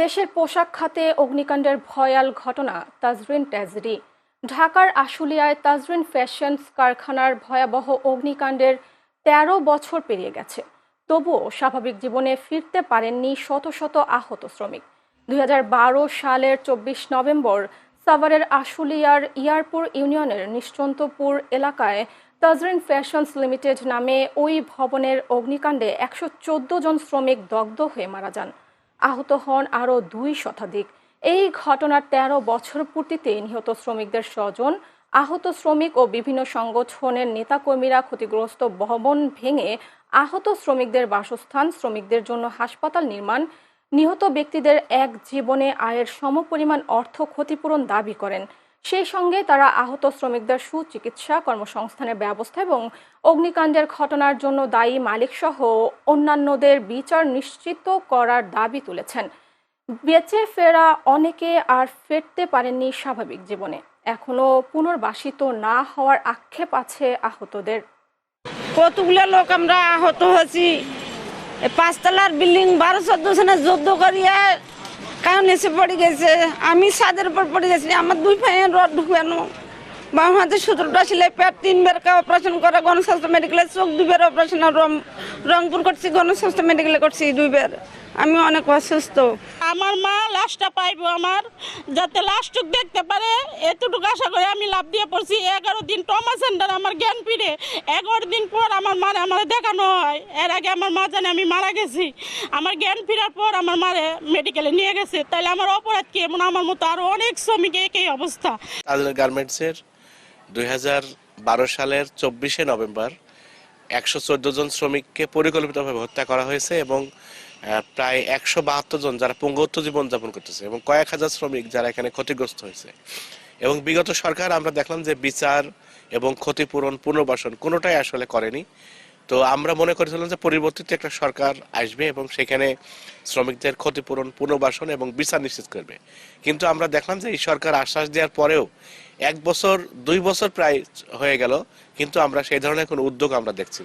দেশের পোশাক খাতে অগ্নিকাণ্ডের ভয়াল ঘটনা, তাজরিন ট্যাজরি ঢাকার আশুলিয়ায় তাজরিন ফ্যাশনস কারখানার ভয়াবহ অগ্নিকাণ্ডের তেরো বছর পেরিয়ে গেছে। তবুও স্বাভাবিক জীবনে ফিরতে পারেননি শত শত আহত শ্রমিক। দুই হাজার বারো সালের চব্বিশ নভেম্বর, সাভারের আশুলিয়ার ইয়ারপুর ইউনিয়নের নিশ্চন্তপুর এলাকায় তাজরিন ফ্যাশনস লিমিটেড নামে ওই ভবনের অগ্নিকাণ্ডে একশো চোদ্দ জন শ্রমিক দগ্ধ হয়ে মারা যান। আহত হন আরও দুই শতাধিক। এই ঘটনার তেরো বছর পূর্তিতে নিহত শ্রমিকদের স্বজন, আহত শ্রমিক ও বিভিন্ন সংগঠনের নেতাকর্মীরা ক্ষতিগ্রস্ত ভবন ভেঙে আহত শ্রমিকদের বাসস্থান, শ্রমিকদের জন্য হাসপাতাল নির্মাণ, নিহত ব্যক্তিদের এক জীবনে আয়ের সমপরিমাণ অর্থ ক্ষতিপূরণ দাবি করেন। সেই সঙ্গে তারা আহত শ্রমিকদের সুচিকিৎসা কর্মসংস্থানের ব্যবস্থা এবং অগ্নিকাণ্ডের ঘটনার জন্য দায়ী মালিকসহ অন্যান্যদের বিচার নিশ্চিত করার দাবি তুলেছেন। বেঁচে ফেরা অনেকে আর ফিরতে পারেননি স্বাভাবিক জীবনে। এখনও পুনর্বাসিত না হওয়ার আক্ষেপ আছে আহতদের। কতগুলো লোক আমরা আহত হয়েছি। পাঁচতলার বিল্ডিং বারো চোদ্দ সালে যুদ্ধ করিয়া কারণ এসে পড়ে গেছে আমি ছাদের উপর পড়ে গেছি আমার দুই ভাইয়ের রড ঢুকানো। বাম হাতে সতেরোটা ছিল পেট তিনবার কা অপারেশন করা গণস্বাস্থ্য মেডিকেলে চোখ দুইবার অপারেশন রং রংপুর করছি গণস্বাস্থ্য মেডিকেলে করছি দুইবার। আমি অনেক অসুস্থ। আমার মা লাশটা পাইবো আমার যাতে লাশটুক দেখতে পারে এতটুকু আশা করে আমি লাভ দিয়ে পড়ছি। এগারো দিন টমা সেন্টার আমার জ্ঞান ফিরে এগারো দিন পর আমার মারে আমার দেখানো হয়। এর আগে আমার মা জানে আমি মারা গেছি। আমার জ্ঞান ফেরার পর আমার মারে মেডিকেলে নিয়ে গেছে। তাহলে আমার অপরাধ কি? এমন আমার মতো আরও অনেক শ্রমিক একই অবস্থা। গার্মেন্টসের দুই হাজার বারো সালের চব্বিশে নভেম্বর একশো চোদ্দ জন শ্রমিককে পরিকল্পিতভাবে হত্যা করা হয়েছে এবং প্রায় একশো বাহাত্তর জন যারা পঙ্গুত্ব জীবনযাপন করতেছে এবং কয়েক হাজার শ্রমিক যারা এখানে ক্ষতিগ্রস্ত হয়েছে। এবং বিগত সরকার আমরা দেখলাম যে বিচার এবং ক্ষতিপূরণ পুনর্বাসন কোনোটাই আসলে করেনি। তো আমরা মনে করেছিলাম যে পরিবর্তিত একটা সরকার আসবে এবং সেখানে শ্রমিকদের ক্ষতিপূরণ পুনর্বাসন এবং বিচার নিশ্চিত করবে। কিন্তু আমরা দেখলাম যে এই সরকার আশ্বাস দেওয়ার পরেও এক বছর, দুই বছর প্রায় হয়ে গেল, কিন্তু আমরা সেই ধরনের কোনো উদ্যোগ আমরা দেখছি।